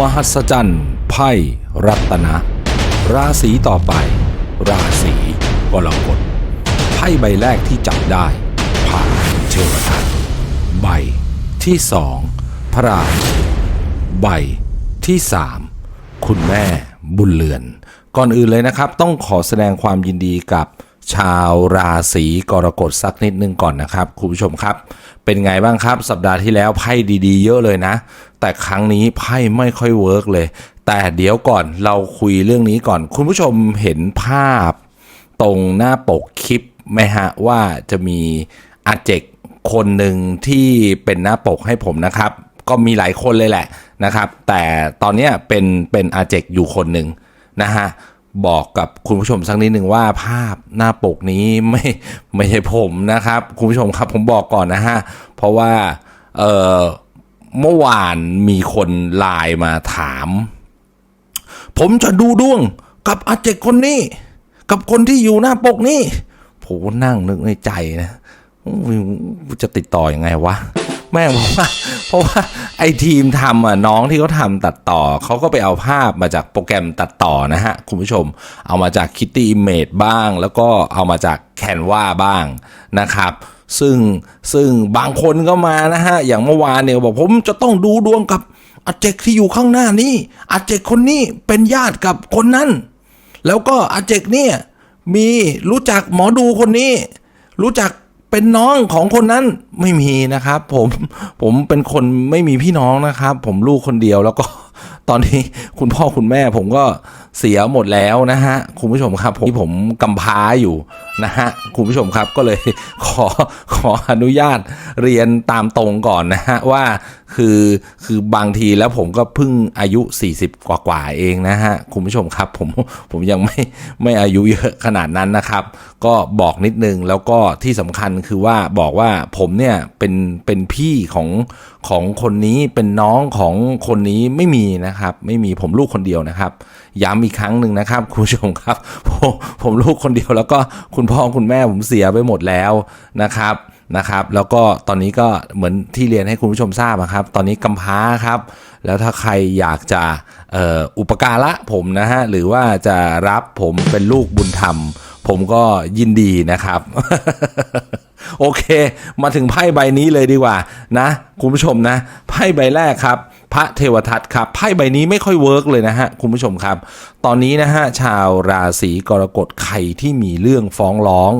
มหัศจรรย์ไพ่รัตนะ ราศีต่อไป ราศีกรกฎไพ่ใบแรกที่จับได้ผ่านเทวทัตใบที่สองพระราหูใบที่สามคุณแม่บุญเรือน ก่อนอื่นเลยนะครับ ต้องขอแสดงความยินดีกับชาวราศีกรกฎสักนิดนึงก่อนนะครับ คุณผู้ชมครับ เป็นไงบ้างครับ สัปดาห์ที่แล้วไพ่ดีๆ เยอะเลยนะ แต่ครั้งนี้ไพ่ไม่ค่อยเวิร์กเลย แต่เดี๋ยวก่อนเราคุยเรื่องนี้ก่อน คุณผู้ชมเห็นภาพตรงหน้าปกคลิปไหมฮะ ว่าจะมีอาเจกคนหนึ่งที่เป็นหน้าปกให้ผมนะครับ ก็มีหลายคนเลยแหละนะครับ แต่ตอนเนี้ยเป็นเป็นอาเจกอยู่คนหนึ่งนะฮะบอกกับคุณผู้ชมสักนิดหนึ่งว่าภาพหน้าปกนี้ไม่ไม่ใช่ผมนะครับ คุณผู้ชมครับผมบอกก่อนนะฮะ เพราะว่าเออ เมื่อวานมีคนไลน์มาถาม ผมจะดูดวงกับอาเจกคนนี้ กับคนที่อยู่หน้าปกนี่ผมนั่งนึกในใจนะจะติดต่ออยังไงวะ แม่งบอกว่า เพราะว่าไอทีมทำอะน้องที่เขาทำตัดต่อ เขาก็ไปเอาภาพมาจากโปรแกรมตัดต่อนะฮะ คุณผู้ชม เอามาจาก Kitty Image บ้าง แล้วก็เอามาจาก Canva บ้างนะครับ ซึ่งซึ่งบางคนก็มานะฮะ อย่างเมื่อวานเนี่ยบอกผมจะต้องดูดวงกับอาเจกที่อยู่ข้างหน้านี้อาเจกคนนี้เป็นญาติกับคนนั้น แล้วก็อาเจกเนี่ยมีรู้จักหมอดูคนนี้ รู้จักเป็นน้องของคนนั้นไม่มีนะครับ ผมผมเป็นคนไม่มีพี่น้องนะครับ ผมลูกคนเดียวแล้วก็ตอนนี้คุณพ่อคุณแม่ผมก็ เสียหมดแล้วนะฮะคุณผู้ชมครับผมที่ผมกำพร้าอยู่นะฮะคุณผู้ชมครับก็เลยขอขออนุญาตเรียนตามตรงก่อนนะฮะว่าคือคือบางทีแล้วผมก็เพิ่งอายุ 40 กว่ากว่าเองนะฮะคุณผู้ชมครับผมผมยังไม่ไม่อายุเยอะขนาดนั้นนะครับ ก็บอกนิดนึงแล้วก็ที่สำคัญคือว่าบอกว่าผมเนี่ยเป็นเป็นพี่ของของคนนี้เป็นน้องของคนนี้ไม่มีนะครับ ไม่มีผมลูกคนเดียวนะครับ ย้ำอีกครั้งหนึ่งนะครับคุณผู้ชมครับผมผมลูกคนเดียวแล้วก็คุณพ่อคุณแม่ผมเสียไปหมดแล้วนะครับนะครับ แล้วก็ตอนนี้ก็เหมือนที่เรียนให้คุณผู้ชมทราบอะครับ ตอนนี้กำพร้าครับ แล้วถ้าใครอยากจะอออุปการะผมนะฮะหรือว่าจะรับผมเป็นลูกบุญธรรม ผมก็ยินดีนะครับ โอเค มาถึงไพ่ใบนี้เลยดีกว่านะคุณผู้ชมนะไพ่ใบแรกครับ พระเทวทัตครับไพ่ใบนี้ไม่ค่อยเวิร์กเลยนะฮะคุณผู้ชมครับ ตอนนี้นะฮะชาวราศีกรกฎใครที่มีเรื่องฟ้องร้อง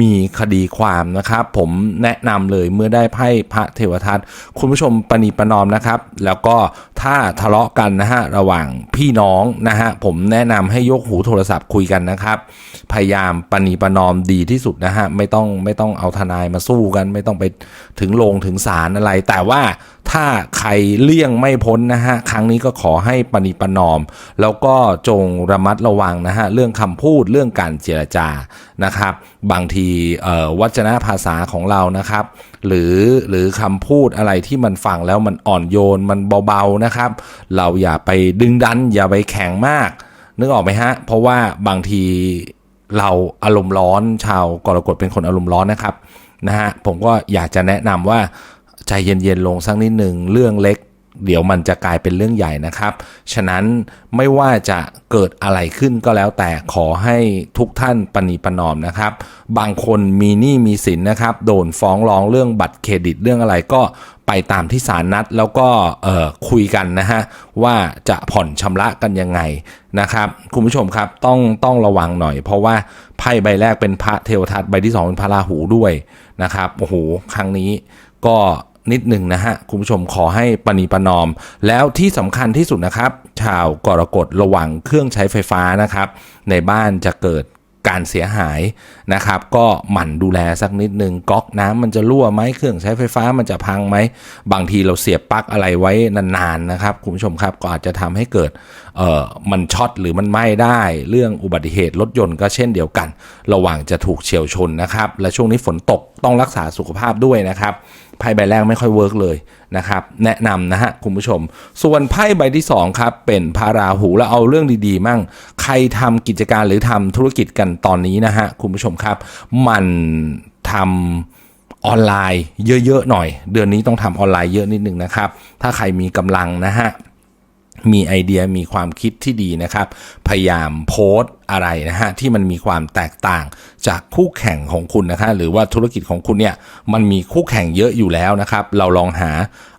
มีคดีความนะครับ ผมแนะนำเลยเมื่อได้ไพ่พระเทวทัตคุณผู้ชมปณีประนอมนะครับ แล้วก็ถ้าทะเลาะกันนะฮะระหว่างพี่น้องนะฮะผมแนะนำให้ยกหูโทรศัพท์คุยกันนะครับ พยายามปณีประนอมดีที่สุดนะฮะไม่ต้องไม่ต้องเอาทนายมาสู้กัน ไม่ต้องไปถึงโรงถึงศาลอะไร แต่ว่าถ้าใครเลี่ยงไม่พ้นนะฮะครั้งนี้ก็ขอให้ปณีประนอม แล้วก็จงระมัดระวังนะฮะเรื่องคำพูดเรื่องการเจรจานะครับ บางทีวัจนภาษาของเรานะครับ หรือหรือคำพูดอะไรที่มันฟังแล้วมันอ่อนโยนมันเบาๆนะครับ เราอย่าไปดึงดัน อย่าไปแข็งมาก นึกออกไหมฮะ เพราะว่าบางทีเราอารมณ์ร้อนชาวกรกฎเป็นคนอารมณ์ร้อนนะครับนะฮะผมก็อยากจะแนะนำว่าใจเย็นๆลงสักนิดหนึ่งเรื่องเล็ก เดี๋ยวมันจะกลายเป็นเรื่องใหญ่นะครับ ฉะนั้นไม่ว่าจะเกิดอะไรขึ้นก็แล้วแต่ขอให้ทุกท่านปณีประนอมนะครับ บางคนมีหนี้มีสินนะครับ โดนฟ้องร้องเรื่องบัตรเครดิตเรื่องอะไรก็ไปตามที่ศาลนัดแล้วก็คุยกันนะฮะว่าจะผ่อนชำระกันยังไงนะครับ คุณผู้ชมครับต้องต้องระวังหน่อย เพราะว่าไพ่ใบแรกเป็นพระเทวทัตใบที่สองเป็นพระราหูด้วยนะครับโอ้โหครั้งนี้ก็ นิดหนึ่งนะฮะ คุณผู้ชมขอให้ปณีประนอม แล้วที่สำคัญที่สุดนะครับ ชาวกรกฎระวังเครื่องใช้ไฟฟ้านะครับ ในบ้านจะเกิดการเสียหายนะครับ ก็หมั่นดูแลสักนิดหนึ่งก๊อกน้ำมันจะรั่วไหมเครื่องใช้ไฟฟ้ามันจะพังไหม บางทีเราเสียบปลั๊กอะไรไว้นานๆนะครับ คุณผู้ชมครับก็อาจจะทำให้เกิดเอ่อมันช็อตหรือมันไหม้ได้ เรื่องอุบัติเหตุรถยนต์ก็เช่นเดียวกัน ระหวังจะถูกเฉียวชนนะครับ และช่วงนี้ฝนตกต้องรักษาสุขภาพด้วยนะครับ ไพ่ใบแรกไม่ค่อยเวิร์กเลยนะครับ แนะนำนะฮะคุณผู้ชม ส่วนไพ่ใบที่2ครับเป็นพาราหูแล้วเอาเรื่องดีๆ มั่ง ใครทำกิจการหรือทำธุรกิจกันตอนนี้นะฮะคุณผู้ชมครับ มันทำออนไลน์เยอะๆหน่อย เดือนนี้ต้องทำออนไลน์เยอะนิดนึงนะครับ ถ้าใครมีกำลังนะฮะ มีไอเดียมีความคิดที่ดีนะครับ พยายามโพสต์อะไรนะฮะที่มันมีความแตกต่างจากคู่แข่งของคุณนะคะหรือว่าธุรกิจของคุณเนี่ยมันมีคู่แข่งเยอะอยู่แล้วนะครับ เราลองหา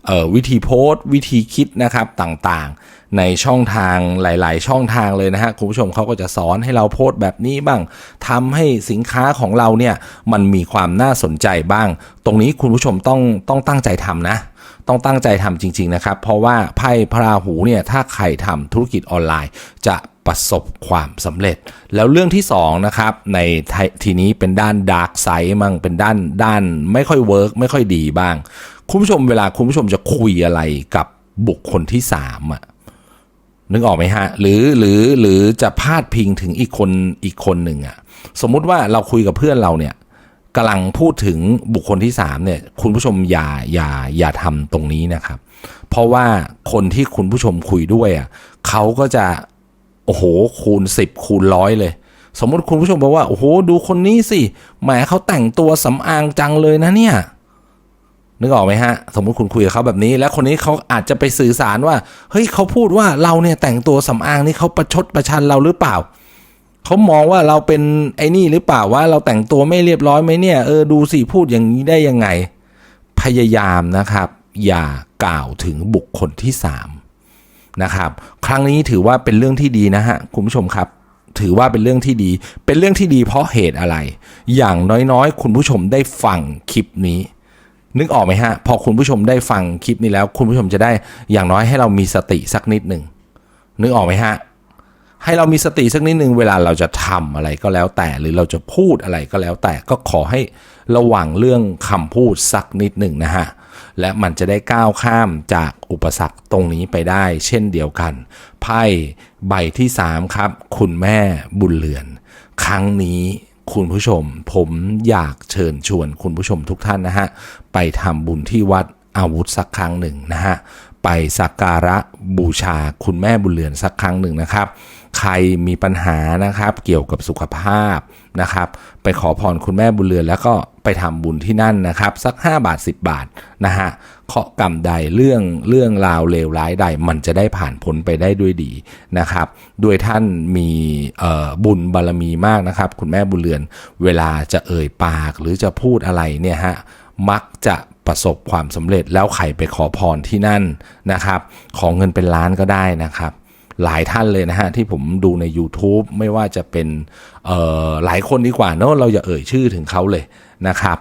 ออวิธีโพสต์วิธีคิดนะครับต่างๆ ในช่องทางหลาย ๆ ช่องทางเลยนะฮะคุณผู้ชมเขาก็จะสอนให้เราโพสต์แบบนี้บ้างทำให้สินค้าของเราเนี่ยมันมีความน่าสนใจบ้าง ตรงนี้คุณผู้ชมต้องต้องตั้งใจทำนะ ต้องตั้งใจทำจริง ๆ นะครับ เพราะว่าไพ่พระราหูเนี่ยถ้าใครทำธุรกิจออนไลน์ จะประสบความสำเร็จ แล้วเรื่องที่2นะครับในทีนี้เป็นด้านดาร์กไซด์มั่งเป็นด้านด้านไม่ค่อยเวิร์กไม่ค่อยดีบ้าง คุณผู้ชมเวลาคุณผู้ชมจะคุยอะไรกับบุคคลที่3อะนึกออกไหมฮะ หรือหรือหรือจะพาดพิงถึงอีกคนอีกคนหนึ่งอะ สมมุติว่าเราคุยกับเพื่อนเราเนี่ย กำลังพูดถึงบุคคลที่3เนี่ยคุณผู้ชมอย่าอย่าอย่าทำตรงนี้นะครับ เพราะว่าคนที่คุณผู้ชมคุยด้วยอะเขาก็จะโอ้โหคูณ 10 คูณร้อยเลย สมมติคุณผู้ชมบอกว่าโอ้โหดูคนนี้สิแหมเขาแต่งตัวสำอางจังเลยนะเนี่ยนึกออกไหมฮะ สมมติคุณคุยกับเขาแบบนี้ แล้วคนนี้เขาอาจจะไปสื่อสารว่า เฮ้ยเขาพูดว่าเราเนี่ยแต่งตัวสำอางนี่เขาประชดประชันเราหรือเปล่า เขามองว่าเราเป็นไอ้นี่หรือเปล่าว่าเราแต่งตัวไม่เรียบร้อยไหมเนี่ยเออดูสิพูดอย่างนี้ได้ยังไง พยายามนะครับ อย่ากล่าวถึงบุคคลที่สามนะครับ ครั้งนี้ถือว่าเป็นเรื่องที่ดีนะฮะคุณผู้ชมครับ ถือว่าเป็นเรื่องที่ดี เป็นเรื่องที่ดีเพราะเหตุอะไร อย่างน้อยๆ คุณผู้ชมได้ฟังคลิปนี้นึกออกไหมฮะ พอคุณผู้ชมได้ฟังคลิปนี้แล้ว คุณผู้ชมจะได้อย่างน้อยให้เรามีสติสักนิดหนึ่งนึกออกไหมฮะ ให้เรามีสติสักนิดหนึ่งเวลาเราจะทำอะไรก็แล้วแต่ หรือเราจะพูดอะไรก็แล้วแต่ก็ขอให้ระวังเรื่องคำพูดสักนิดหนึ่งนะฮะและมันจะได้ก้าวข้ามจากอุปสรรคตรงนี้ไปได้ เช่นเดียวกัน ไพ่ใบที่ 3 ครับ คุณแม่บุญเรือน ครั้งนี้คุณผู้ชม ผมอยากเชิญชวนคุณผู้ชมทุกท่านนะฮะ ไปทำบุญที่วัด อาวุธสักครั้งหนึ่งนะฮะไปสักการะบูชาคุณแม่บุญเรือนสักครั้งหนึ่งนะครับ ใครมีปัญหานะครับเกี่ยวกับสุขภาพนะครับ ไปขอพรคุณแม่บุญเรือนแล้วก็ไปทำบุญที่นั่นนะครับ สัก 5 บาท 10 บาทนะฮะเคาะกรรมใดเรื่องเรื่องราวเลวร้ายใดมันจะได้ผ่านพ้นไปได้ด้วยดีนะครับด้วยท่านมีบุญบารรมีมากนะครับ คุณแม่บุญเรือน เวลาจะเอ่ยปากหรือจะพูดอะไรเนี่ยฮะมักจะ ประสบความสำเร็จแล้วใครไปขอพรที่นั่นนะครับ ของเงินเป็นล้านก็ได้นะครับ หลายท่านเลยนะฮะที่ผมดูใน YouTube ไม่ว่าจะเป็นหลายคนดีกว่าเนอะเราอย่าเอ่ยชื่อถึงเขาเลยนะครับ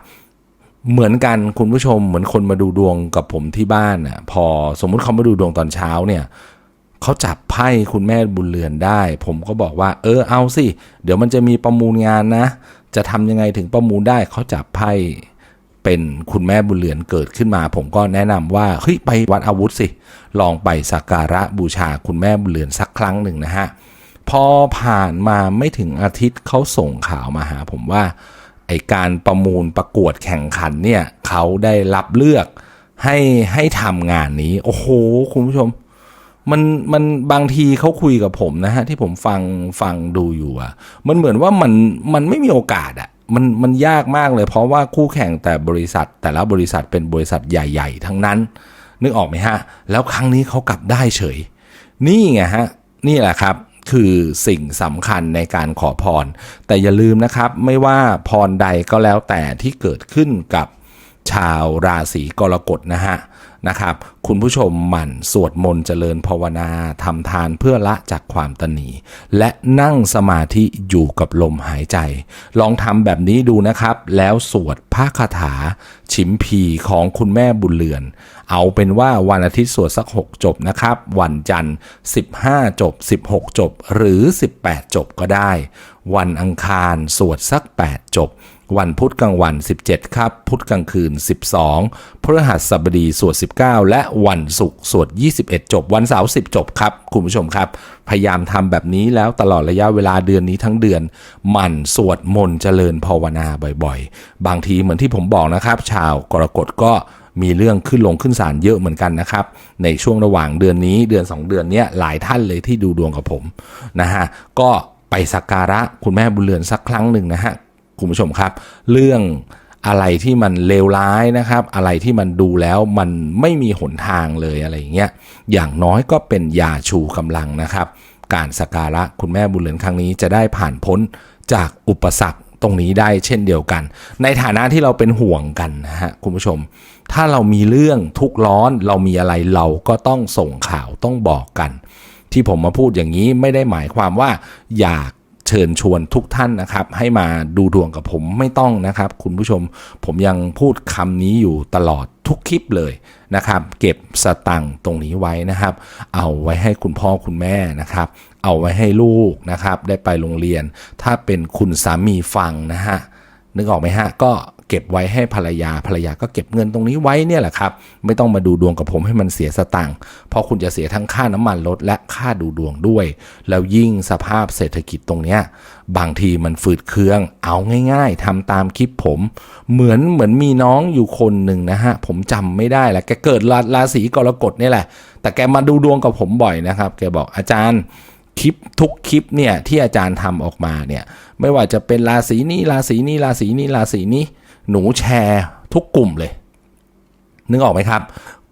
เหมือนกันคุณผู้ชมเหมือนคนมาดูดวงกับผมที่บ้านน่ะพอสมมุติเขามาดูดวงตอนเช้าเนี่ยเขาจับไพ่คุณแม่บุญเรือนได้ ผมก็บอกว่า เออเอาสิ เดี๋ยวมันจะมีประมูลงานนะ จะทำยังไงถึงประมูลได้เขาจับไพ่ เป็นคุณแม่บุญเรือนเกิดขึ้นมา ผมก็แนะนำว่าเฮ้ยไปวัดอาวุธสิ ลองไปสักการะบูชาคุณแม่บุญเรือนสักครั้งหนึ่งนะฮะพอผ่านมาไม่ถึงอาทิตย์เขาส่งข่าวมาหา ผมว่าไอการประมูลประกวดแข่งขันเนี่ยเขาได้รับเลือกให้ให้ทำงานนี้ โอ้โห คุณผู้ชม มันมันบางทีเขาคุยกับผมนะฮะ ที่ผมฟังฟังดูอยู่อะมันเหมือนว่ามันมันไม่มีโอกาสอะ มันมันยากมากเลย เพราะว่าคู่แข่งแต่บริษัท แต่ละบริษัทเป็นบริษัทใหญ่ ๆ ทั้งนั้น นึกออกไหมฮะ แล้วครั้งนี้เขากลับได้เฉย นี่ไงฮะ นี่แหละครับคือสิ่งสำคัญในการขอพร แต่อย่าลืมนะครับ ไม่ว่าพรใดก็แล้วแต่ที่เกิดขึ้นกับชาวราศีกรกฎนะฮะ นะครับ คุณผู้ชมหมั่นสวดมนต์เจริญภาวนาทำทานเพื่อละจากความตนีและนั่งสมาธิอยู่กับลมหายใจ ลองทำแบบนี้ดูนะครับ แล้วสวดพระคาถาฉิมพีของคุณแม่บุญเรือน เอาเป็นว่าวันอาทิตย์สวดสัก 6 จบนะครับ วันจันทร์ 15 จบ 16 จบ หรือ 18 จบก็ได้ วันอังคารสวดสัก 8 จบ วันพุธกลางวัน 17 ครับ พุธกลางคืน 12 พฤหัสบดีสวด 19 และวันศุกร์สวด 21 จบ วันเสาร์ 10 จบครับ คุณผู้ชมครับ พยายามทำแบบนี้แล้วตลอดระยะเวลาเดือนนี้ทั้งเดือน หมั่นสวดมนต์เจริญภาวนาบ่อยๆ บางทีเหมือนที่ผมบอกนะครับ ชาวกรกฎก็มีเรื่องขึ้นลงขึ้นศาลเยอะเหมือนกันนะครับ ในช่วงระหว่างเดือนนี้เดือน 2 เดือนนี้หลายท่านเลยที่ดูดวงกับผมนะฮะก็ไปสักการะคุณแม่บุญเรือนสักครั้งหนึ่งนะฮะ คุณผู้ชมครับ เรื่องอะไรที่มันเลวร้ายนะครับ อะไรที่มันดูแล้วมันไม่มีหนทางเลยอะไรอย่างเงี้ยอย่างน้อยก็เป็นยาชูกำลังนะครับ การสักการะคุณแม่บุญเหลือนครั้งนี้จะได้ผ่านพ้นจากอุปสรรคตรงนี้ได้เช่นเดียวกัน ในฐานะที่เราเป็นห่วงกันนะฮะคุณผู้ชม ถ้าเรามีเรื่องทุกข์ร้อนเรามีอะไรเราก็ต้องส่งข่าวต้องบอกกัน ที่ผมมาพูดอย่างนี้ไม่ได้หมายความว่าอยาก เชิญชวนทุกท่านนะครับ ให้มาดูดวงกับผมไม่ต้องนะครับ คุณผู้ชมผมยังพูดคำนี้อยู่ตลอดทุกคลิปเลยนะครับ เก็บสตังค์ตรงนี้ไว้นะครับ เอาไว้ให้คุณพ่อคุณแม่นะครับ เอาไว้ให้ลูกนะครับ ได้ไปโรงเรียน ถ้าเป็นคุณสามีฟังนะฮะนึกออกไหมฮะก็ เก็บไว้ให้ภรรยาภรรยาก็เก็บเงินตรงนี้ไว้เนี่ยแหละครับ ไม่ต้องมาดูดวงกับผมให้มันเสียสตังค์เพราะคุณจะเสียทั้งค่าน้ำมันรถและค่าดูดวงด้วย แล้วยิ่งสภาพเศรษฐกิจตรงเนี้ยบางทีมันฝืดเครื่อง เอาง่าย ๆทำตามคลิปผม เหมือนเหมือนมีน้องอยู่คนหนึ่งนะฮะ ผมจำไม่ได้แหละแกเกิดราราศีกรกฎนี่แหละ แต่แกมาดูดวงกับผมบ่อยนะครับ แกบอกอาจารย์คลิปทุกคลิปเนี่ยที่อาจารย์ทำออกมาเนี่ยไม่ว่าจะเป็นราศีนี้ราศีนี้ราศีนี้ราศีนี้ หนูแชร์ทุกกลุ่มเลย นึกออกไหมครับ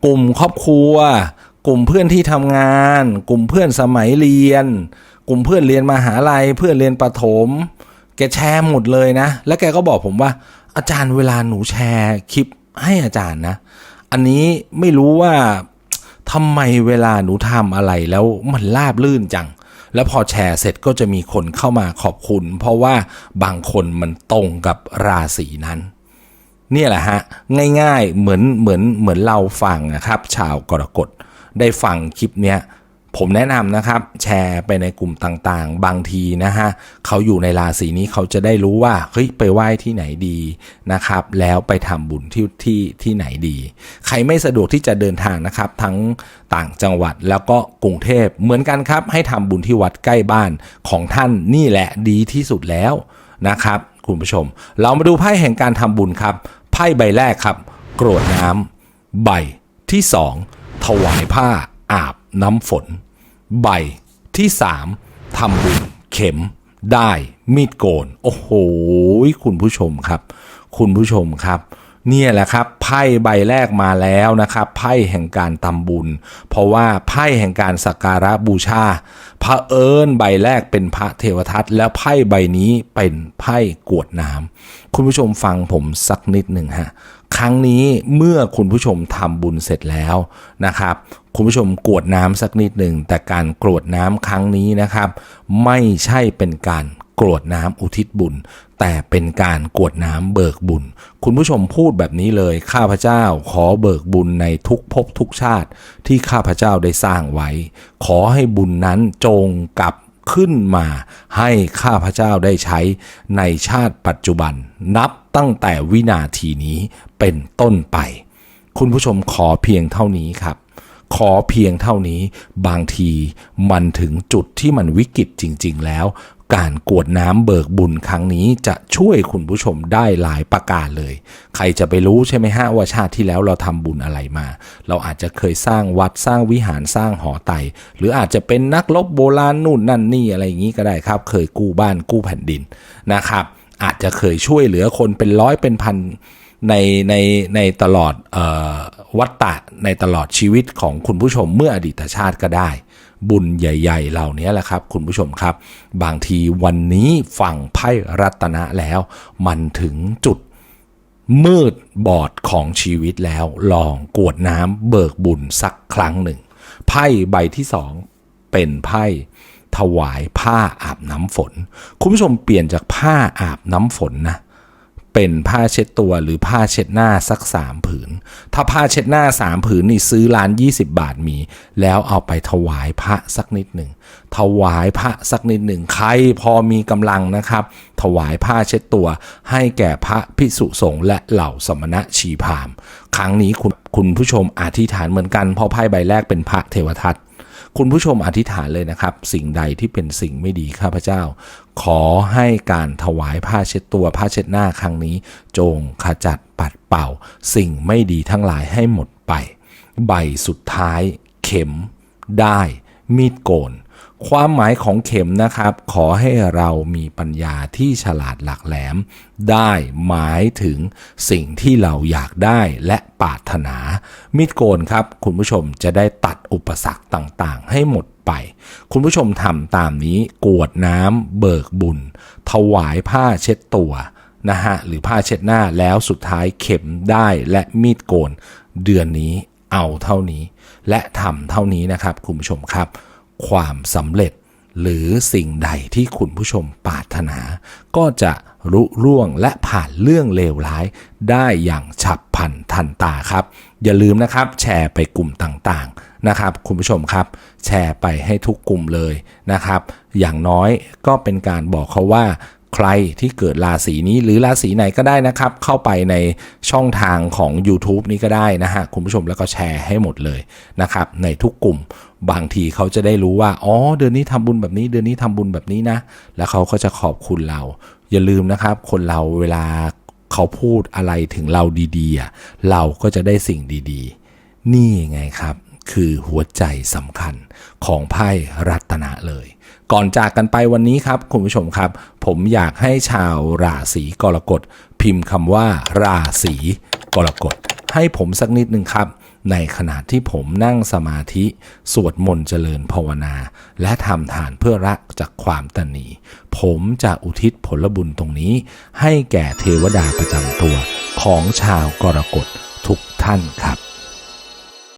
กลุ่มครอบครัว กลุ่มเพื่อนที่ทำงาน กลุ่มเพื่อนสมัยเรียน กลุ่มเพื่อนเรียนมหาลัย เพื่อนเรียนประถม แกแชร์หมดเลยนะ แล้วแกก็บอกผมว่า อาจารย์เวลาหนูแชร์คลิปให้อาจารย์นะ อันนี้ไม่รู้ว่าทำไมเวลาหนูทำอะไรแล้วมันราบลื่นจัง แล้วพอแชร์เสร็จก็จะมีคนเข้ามาขอบคุณ เพราะว่าบางคนมันตรงกับราศีนั้น เนี่ยแหละฮะง่ายๆเหมือนเหมือนเหมือนเราฟังนะครับ ชาวกรกฎได้ฟังคลิปเนี้ยผมแนะนำนะครับ แชร์ไปในกลุ่มต่างๆ บางทีนะฮะเขาอยู่ในราศีนี้เขาจะได้รู้ว่าเฮ้ยไปไหว้ที่ไหนดีนะครับ แล้วไปทำบุญที่ที่ที่ไหนดี ใครไม่สะดวกที่จะเดินทางนะครับ ทั้งต่างจังหวัดแล้วก็กรุงเทพเหมือนกันครับ ให้ทำบุญที่วัดใกล้บ้านของท่านนี่แหละดีที่สุดแล้วนะครับ คุณผู้ชม เรามาดูไพ่แห่งการทำบุญครับ ไพ่ใบแรกครับ กรวดน้ำใบที่สองถวายผ้าอาบน้ำฝน ใบที่สามทำบุญเข็มได้มีดโกน โอ้โห คุณผู้ชมครับ คุณผู้ชมครับ เนี่ยแหละครับไพ่ใบแรกมาแล้วนะครับไพ่แห่งการทำบุญ เพราะว่าไพ่แห่งการสักการะบูชาพระเอิญใบแรกเป็นพระเทวทัตแล้วไพ่ใบนี้เป็นไพ่กวดน้ำคุณผู้ชมฟังผมสักนิดหนึ่งฮะครั้งนี้เมื่อคุณผู้ชมทำบุญเสร็จแล้วนะครับ คุณผู้ชมกวดน้ำสักนิดหนึ่งแต่การกรวดน้ำครั้งนี้นะครับ ไม่ใช่เป็นการ กรวดน้ำอุทิศบุญ แต่เป็นการกรวดน้ำเบิกบุญ คุณผู้ชมพูดแบบนี้เลย ข้าพเจ้าขอเบิกบุญในทุกภพทุกชาติ ที่ข้าพเจ้าได้สร้างไว้ ขอให้บุญนั้นจงกลับขึ้นมาให้ข้าพเจ้าได้ใช้ในชาติปัจจุบัน นับตั้งแต่วินาทีนี้เป็นต้นไป คุณผู้ชมขอเพียงเท่านี้ครับ ขอเพียงเท่านี้บางทีมันถึงจุดที่มันวิกฤตจริง ๆ แล้ว การกวดน้ำเบิกบุญครั้งนี้จะช่วยคุณผู้ชมได้หลายประการเลย ใครจะไปรู้ใช่ไหมฮะว่าชาติที่แล้วเราทำบุญอะไรมา เราอาจจะเคยสร้างวัดสร้างวิหารสร้างหอไต หรืออาจจะเป็นนักรบโบราณนู่นนั่นนี่อะไรอย่างนี้ก็ได้ครับ เคยกู้บ้านกู้แผ่นดินนะครับอาจจะเคยช่วยเหลือคนเป็นร้อยเป็นพันในในในตลอดออวัตตะในตลอดชีวิตของคุณผู้ชมเมื่ออดีตชาติก็ได้ บุญใหญ่ ๆ เหล่านี้แหละครับ คุณผู้ชมครับ บางทีวันนี้ฝั่งไพ่รัตนะแล้ว มันถึงจุดมืดบอดของชีวิตแล้ว ลองกวดน้ำเบิกบุญสักครั้งหนึ่ง ไพ่ใบที่สองเป็นไพ่ถวายผ้าอาบน้ำฝน คุณผู้ชมเปลี่ยนจากผ้าอาบน้ำฝนนะ เป็นผ้าเช็ดตัวหรือผ้าเช็ดหน้าสักสามผืน ถ้าผ้าเช็ดหน้าสามผืนนี่ซื้อร้าน 20 บาทมี แล้วเอาไปถวายพระสักนิดหนึ่ง ถวายพระสักนิดหนึ่ง ใครพอมีกำลังนะครับ ถวายผ้าเช็ดตัว ให้แก่พระพิสุสงฆ์และเหล่าสมณะชีพาม ครั้งนี้คุณคุณผู้ชมอธิษฐานเหมือนกันเพราะไพ่ใบแรกเป็นพระเทวทัต คุณผู้ชมอธิษฐานเลยนะครับ สิ่งใดที่เป็นสิ่งไม่ดีข้าพเจ้า ขอให้การถวายผ้าเช็ดตัวผ้าเช็ดหน้าครั้งนี้ จงขจัดปัดเป่า สิ่งไม่ดีทั้งหลายให้หมดไป ใบสุดท้าย เข็ม ได้ มีดโกน ความหมายของเข็มนะครับ ขอให้เรามีปัญญาที่ฉลาดหลักแหลม ได้หมายถึงสิ่งที่เราอยากได้และปรารถนา มีดโกนครับ คุณผู้ชมจะได้ตัดอุปสรรคต่างๆ ให้หมดไป คุณผู้ชมทำตามนี้กรวดน้ำเบิกบุญ ถวายผ้าเช็ดตัวนะฮะหรือผ้าเช็ดหน้าแล้วสุดท้ายเข็มได้และมีดโกน เดือนนี้เอาเท่านี้ และทำเท่านี้นะครับคุณผู้ชมครับ ความสำเร็จ หรือสิ่งใดที่คุณผู้ชมปรารถนา ก็จะรุร่วงและผ่านเรื่องเลวร้ายได้อย่างฉับพลันทันตาครับ อย่าลืมนะครับ แชร์ไปกลุ่มต่างๆนะครับ คุณผู้ชมครับ แชร์ไปให้ทุกกลุ่มเลยนะครับ อย่างน้อยก็เป็นการบอกเขาว่าใครที่เกิดราศีนี้หรือราศีไหนก็ได้นะครับ เข้าไปในช่องทางของ YouTube นี้ก็ได้นะฮะ คุณผู้ชมแล้วก็แชร์ให้หมดเลยนะครับ ในทุกกลุ่ม บางทีเขาจะได้รู้ว่า อ๋อ เดือนนี้ทำบุญแบบนี้ เดือนนี้ทำบุญแบบนี้นะ แล้วเขาก็จะขอบคุณเรา อย่าลืมนะครับ คนเราเวลาเขาพูดอะไรถึงเราดีๆ เราก็จะได้สิ่งดีๆ นี่ไงครับ คือหัวใจสำคัญของไพ่รัตนะเลย ก่อนจากกันไปวันนี้ครับ คุณผู้ชมครับ ผมอยากให้ชาวราศีกรกฎ พิมพ์คำว่า ราศีกรกฎให้ผมสักนิดหนึ่งครับ ในขณะที่ผมนั่งสมาธิ สวดมนต์เจริญภาวนา และทำทานเพื่อรักจากความตนีผมจะอุทิศผลบุญตรงนี้ ให้แก่เทวดาประจำตัวของชาวกรกฎทุกท่านครับ